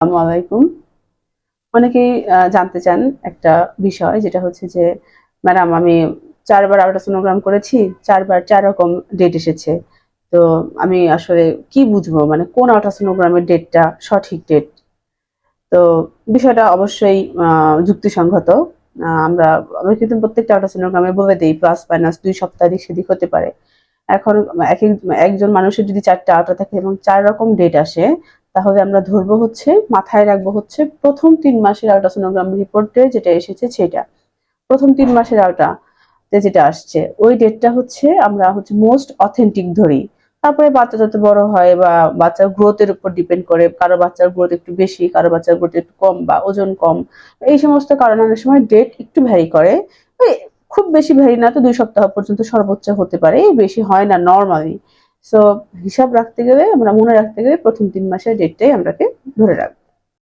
আসসালামু আলাইকুম। অনেকেই জানতে চান একটা বিষয়, যেটা হচ্ছে যে, ম্যাডাম, আমি চারবার আল্ট্রাসোনোগ্রাম করেছি, চারবার চার রকম ডেট এসেছে। তো আমি আসলে কি বুঝব? মানে কোন আল্ট্রাসোনোগ্রামের ডেটটা সঠিক ডেট তো বিষয়টা অবশ্যই যুক্তিসঙ্গত। আমরা আমরা কিন্তু প্রত্যেকটা আল্ট্রাসোনোগ্রামে বলে দিই প্লাস মাইনাস দুই সপ্তাহ এদিক সেদিক হতে পারে। এখন এক এক- একজন মানুষের যদি চারটা আল্ট্রা থাকে এবং চার রকম ডেট আসে তাহলে আমরা ধরবো হচ্ছে, মাথায় রাখব হচ্ছে প্রথম তিন মাসের আল্ট্রাসোনোগ্রাম রিপোর্টে যেটা এসেছে সেটা। প্রথম তিন মাসের আল্ট্রা যেটা আসছে, ওই ডেটটা হচ্ছে আমরা হচ্ছে মোস্ট অথেন্টিক ধরি। তারপরে বাচ্চা যত বড় হয় বা বাচ্চার গ্রোথের উপর ডিপেন্ড করে, কারও বাচ্চার গ্রোথ একটু বেশি, কারও বাচ্চার গ্রোথ একটু কম বা ওজন কম, এই সমস্ত কারণে অনেক সময় ডেট একটু ভ্যারি করে। খুব বেশি ভ্যারি না, তো দুই সপ্তাহ পর্যন্ত সর্বোচ্চ হতে পারে বেশি হয় না নর্মালি সো হিসাব রাখতে গেলে, আমরা মনে রাখতে গেলে প্রথম তিন মাসের ডেটটাই আমরাকে ধরে রাখব।